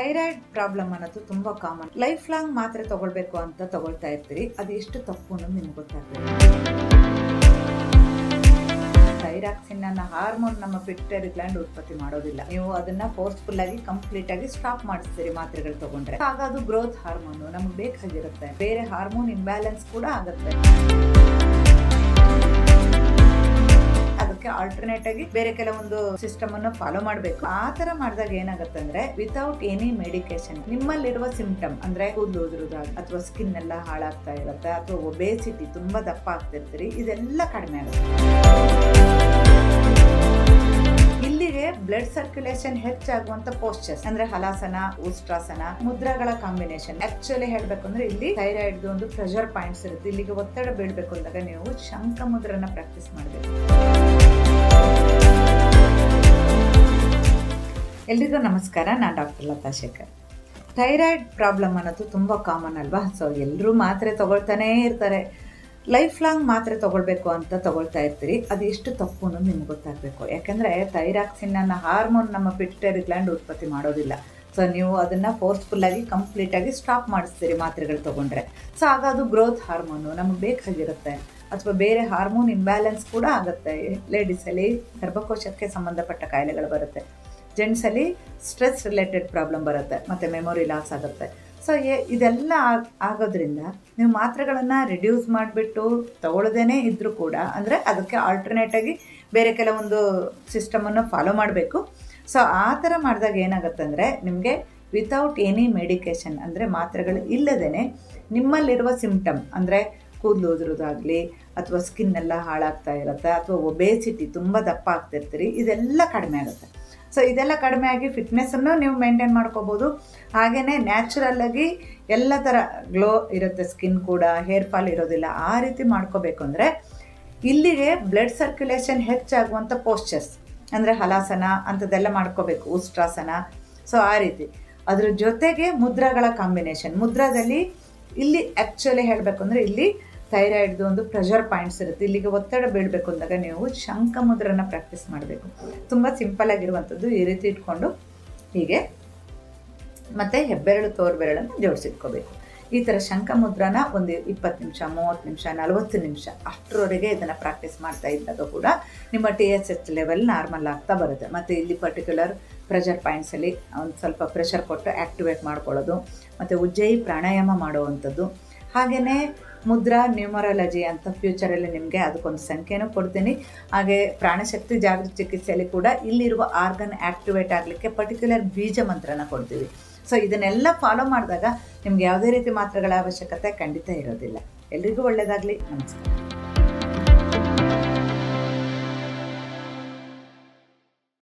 Thyroid problem ಅನ್ನೋದು ತುಂಬಾ common life long ಮಾತ್ರೆ ತಗೊಳ್ಬೇಕು ಅಂತ ತಗೊಳ್ತಾ ಇರ್ತೀರಿ. ಅದು ಎಷ್ಟು ತಪ್ಪು ಅನ್ನೋದು ನಿಮ್ಗೆ ಗೊತ್ತಾಗ್ತದೆ. ಥೈರಾಕ್ಸಿನ್ ಅನ್ನ ಹಾರ್ಮೋನ್ ನಮ್ಮ ಪಿಟ್ಯೂಟರಿ ಗ್ಲ್ಯಾಂಡ್ ಉತ್ಪತ್ತಿ ಮಾಡೋದಿಲ್ಲ. ನೀವು ಅದನ್ನ ಫೋರ್ಸ್ಫುಲ್ ಆಗಿ ಕಂಪ್ಲೀಟ್ ಆಗಿ ಸ್ಟಾಪ್ ಮಾಡಿಸ್ತೀರಿ ಮಾತ್ರೆಗಳು ತಗೊಂಡ್ರೆ. ಆಗ ಅದು ಗ್ರೋತ್ ಹಾರ್ಮೋನ್ ನಮ್ಗೆ ಬೇಕಾಗಿರುತ್ತೆ. ಬೇರೆ ಹಾರ್ಮೋನ್ ಇಂಬ್ಯಾಲೆನ್ಸ್ ಕೂಡ ಆಗುತ್ತೆ. ಅದಕ್ಕೆ ಆಲ್ಟರ್ನೇಟ್ ಆಗಿ ಬೇರೆ ಕೆಲವೊಂದು ಸಿಸ್ಟಮ್ ಅನ್ನು ಫಾಲೋ ಮಾಡಬೇಕು. ಆ ತರ ಮಾಡಿದಾಗ ಏನಾಗುತ್ತೆ ಅಂದ್ರೆ ವಿತೌಟ್ ಎನಿ ಮೆಡಿಕೇಶನ್ ನಿಮ್ಮಲ್ಲಿರುವ ಸಿಂಪ್ಟಮ್ ಅಂದ್ರೆ ಕೂದಲು ಉದುರುದಾಗ ಅಥವಾ ಸ್ಕಿನ್ ಎಲ್ಲ ಹಾಳಾಗ್ತಾ ಇರುತ್ತೆ, ಅಥವಾ ಒಬೇಸಿಟಿ ತುಂಬಾ ದಪ್ಪ ಆಗ್ತಿರ್ತೀರಿ ಇದೆಲ್ಲ ಕಡಿಮೆ ಆಗುತ್ತೆ. ಬ್ಲಡ್ ಸರ್ಕ್ಯುಲೇಷನ್ ಹೆಚ್ಚಾಗುವಂತ ಪೋಸ್ಚರ್ಸ್ ಅಂದ್ರೆ ಹಲಾಸನ, ಉಷ್ಟ್ರಾಸನ, ಮುದ್ರಾಗಳ ಕಾಂಬಿನೇಷನ್ ಆಕ್ಚುಲಿ ಹೇಳ್ಬೇಕು ಅಂದ್ರೆ ಇಲ್ಲಿ ಥೈರಾಯ್ಡ್ ಒಂದು ಪ್ರೆಷರ್ ಪಾಯಿಂಟ್ಸ್ ಇರುತ್ತೆ. ಇಲ್ಲಿಗೆ ಒತ್ತಡ ಬೀಳ್ಬೇಕು ಅಂದಾಗ ನೀವು ಶಂಕ ಮುದ್ರನ ಪ್ರಾಕ್ಟೀಸ್ ಮಾಡಬೇಕು. ಎಲ್ರಿಗೂ ನಮಸ್ಕಾರ, ನಾನು doctor Latha Shekar. Thyroid problem ಅನ್ನೋದು ತುಂಬ ಕಾಮನ್ ಅಲ್ವಾ? ಸೊ ಎಲ್ಲರೂ ಮಾತ್ರೆ ತಗೊಳ್ತಾನೇ ಇರ್ತಾರೆ. ಲೈಫ್ ಲಾಂಗ್ ಮಾತ್ರೆ ತೊಗೊಳ್ಬೇಕು ಅಂತ ತೊಗೊಳ್ತಾ ಇರ್ತೀರಿ. ಅದು ಎಷ್ಟು ತಪ್ಪು ಅನ್ನೋದು ನಿಮ್ಗೆ ಗೊತ್ತಾಗಬೇಕು. ಯಾಕೆಂದರೆ ಥೈರಾಕ್ಸಿನ್ ಅನ್ನ ಹಾರ್ಮೋನ್ ನಮ್ಮ ಪಿಟ್ಟರಿ ಗ್ಲ್ಯಾಂಡ್ ಉತ್ಪತ್ತಿ ಮಾಡೋದಿಲ್ಲ. ಸೊ ನೀವು ಅದನ್ನು ಫೋರ್ಸ್ಫುಲ್ಲಾಗಿ ಕಂಪ್ಲೀಟಾಗಿ ಸ್ಟಾಪ್ ಮಾಡಿಸ್ತೀರಿ ಮಾತ್ರೆಗಳು ತೊಗೊಂಡ್ರೆ. ಸೊ ಆಗ ಅದು ಗ್ರೋತ್ ಹಾರ್ಮೋನು ನಮಗೆ ಬೇಕಾಗಿರುತ್ತೆ. ಅಥವಾ ಬೇರೆ ಹಾರ್ಮೋನ್ ಇಂಬ್ಯಾಲೆನ್ಸ್ ಕೂಡ ಆಗುತ್ತೆ. ಲೇಡೀಸಲ್ಲಿ ಗರ್ಭಕೋಶಕ್ಕೆ ಸಂಬಂಧಪಟ್ಟ ಕಾಯಿಲೆಗಳು ಬರುತ್ತೆ. ಜೆಂಟ್ಸಲ್ಲಿ ಸ್ಟ್ರೆಸ್ ರಿಲೇಟೆಡ್ ಪ್ರಾಬ್ಲಮ್ ಬರುತ್ತೆ. ಮತ್ತು ಮೆಮೊರಿ ಲಾಸ್ ಆಗುತ್ತೆ. ಸೊ ಇದೆಲ್ಲ ಆಗ್- ಆಗೋದ್ರಿಂದ ನೀವು ಮಾತ್ರೆಗಳನ್ನು ರಿಡ್ಯೂಸ್ ಮಾಡಿಬಿಟ್ಟು ತಗೊಳ್ಳೋದೇನೆ ಇದ್ದರೂ ಕೂಡ ಅಂದರೆ ಅದಕ್ಕೆ ಆಲ್ಟರ್ನೇಟಾಗಿ ಬೇರೆ ಕೆಲವೊಂದು ಸಿಸ್ಟಮನ್ನು ಫಾಲೋ ಮಾಡಬೇಕು. ಸೊ ಆ ಥರ ಮಾಡಿದಾಗ ಏನಾಗುತ್ತೆ ಅಂದರೆ ನಿಮಗೆ ವಿತೌಟ್ ಎನಿ ಮೆಡಿಕೇಶನ್ ಅಂದರೆ ಮಾತ್ರೆಗಳು ಇಲ್ಲದೇ ನಿಮ್ಮಲ್ಲಿರುವ ಸಿಂಪ್ಟಮ್ ಅಂದರೆ ಕೂದಲು ಉದುರೋದಾಗಲಿ ಅಥವಾ ಸ್ಕಿನ್ ಎಲ್ಲ ಹಾಳಾಗ್ತಾ ಇರುತ್ತೆ ಅಥವಾ ಒಬೇಸಿಟಿ ತುಂಬ ದಪ್ಪ ಆಗ್ತಿರ್ತೀರಿ ಇದೆಲ್ಲ ಕಡಿಮೆ ಆಗುತ್ತೆ. ಸೊ ಇದೆಲ್ಲ ಕಡಿಮೆ ಆಗಿ ಫಿಟ್ನೆಸ್ಸನ್ನು ನೀವು ಮೇಂಟೈನ್ ಮಾಡ್ಕೋಬೋದು. ಹಾಗೆಯೇ ನ್ಯಾಚುರಲ್ಲಾಗಿ ಎಲ್ಲ ಥರ ಗ್ಲೋ ಇರುತ್ತೆ ಸ್ಕಿನ್ ಕೂಡ ಹೇರ್ ಫಾಲ್ ಇರೋದಿಲ್ಲ, ಆ ರೀತಿ ಮಾಡ್ಕೋಬೇಕು ಅಂದರೆ ಇಲ್ಲಿಗೆ ಬ್ಲಡ್ ಸರ್ಕ್ಯುಲೇಷನ್ ಹೆಚ್ಚಾಗುವಂಥ ಪೋಸ್ಚರ್ಸ್ ಅಂದರೆ ಹಲಾಸನ ಅಂಥದ್ದೆಲ್ಲ ಮಾಡ್ಕೋಬೇಕು, ಉಷ್ಟ್ರಾಸನ. ಸೊ ಆ ರೀತಿ. ಅದ್ರ ಜೊತೆಗೆ ಮುದ್ರಾಗಳ ಕಾಂಬಿನೇಷನ್ ಮುದ್ರಾದಲ್ಲಿ ಇಲ್ಲಿ ಆ್ಯಕ್ಚುಲಿ ಹೇಳಬೇಕು ಅಂದರೆ ಇಲ್ಲಿ ಥೈರಾಯ್ಡ್ದು ಒಂದು ಪ್ರೆಷರ್ ಪಾಯಿಂಟ್ಸ್ ಇರುತ್ತೆ. ಇಲ್ಲಿಗೆ ಒತ್ತಡ ಬೀಳಬೇಕು ಅಂದಾಗ ನೀವು ಶಂಖ ಮುದ್ರನ ಪ್ರಾಕ್ಟೀಸ್ ಮಾಡಬೇಕು. ತುಂಬ ಸಿಂಪಲ್ ಆಗಿರುವಂಥದ್ದು ಈ ರೀತಿ ಇಟ್ಕೊಂಡು ಹೀಗೆ ಮತ್ತು ಹೆಬ್ಬೆರಳು, ತೋರ್ಬೆರಳನ್ನು ಜೋಡಿಸಿಟ್ಕೋಬೇಕು. ಈ ಥರ ಶಂಖ ಮುದ್ರನ ಒಂದು ಇಪ್ಪತ್ತು ನಿಮಿಷ, ಮೂವತ್ತು ನಿಮಿಷ, ನಲವತ್ತು ನಿಮಿಷ ಅಷ್ಟರವರೆಗೆ ಇದನ್ನು ಪ್ರಾಕ್ಟೀಸ್ ಮಾಡ್ತಾ ಇದ್ದಾಗ ಕೂಡ ನಿಮ್ಮ T S H level normal ಆಗ್ತಾ ಬರುತ್ತೆ. ಮತ್ತು ಇಲ್ಲಿ ಪರ್ಟಿಕ್ಯುಲರ್ ಪ್ರೆಷರ್ ಪಾಯಿಂಟ್ಸಲ್ಲಿ ಒಂದು ಸ್ವಲ್ಪ ಪ್ರೆಷರ್ ಕೊಟ್ಟು ಆ್ಯಕ್ಟಿವೇಟ್ ಮಾಡ್ಕೊಳ್ಳೋದು, ಮತ್ತು ಉಜ್ಜಯಿ ಪ್ರಾಣಾಯಾಮ ಮಾಡುವಂಥದ್ದು. ಹಾಗೆಯೇ ಮುದ್ರಾ ನ್ಯೂಮರಾಲಜಿ ಅಂತ ಫ್ಯೂಚರಲ್ಲಿ ನಿಮಗೆ ಅದಕ್ಕೊಂದು ಸಂಖ್ಯೆನೂ ಕೊಡ್ತೀನಿ. ಹಾಗೆ ಪ್ರಾಣಶಕ್ತಿ ಜಾಗೃತಿ ಚಿಕಿತ್ಸೆಯಲ್ಲಿ ಕೂಡ ಇಲ್ಲಿರುವ ಆರ್ಗನ್ ಆ್ಯಕ್ಟಿವೇಟ್ ಆಗಲಿಕ್ಕೆ ಪರ್ಟಿಕ್ಯುಲರ್ ಬೀಜ ಮಂತ್ರನ ಕೊಡ್ತೀವಿ. ಸೊ ಇದನ್ನೆಲ್ಲ ಫಾಲೋ ಮಾಡಿದಾಗ ನಿಮ್ಗೆ ಯಾವುದೇ ರೀತಿ ಮಾತ್ರೆಗಳ ಅವಶ್ಯಕತೆ ಖಂಡಿತ ಇರೋದಿಲ್ಲ. ಎಲ್ರಿಗೂ ಒಳ್ಳೆಯದಾಗಲಿ ನಮಸ್ಕಾರ.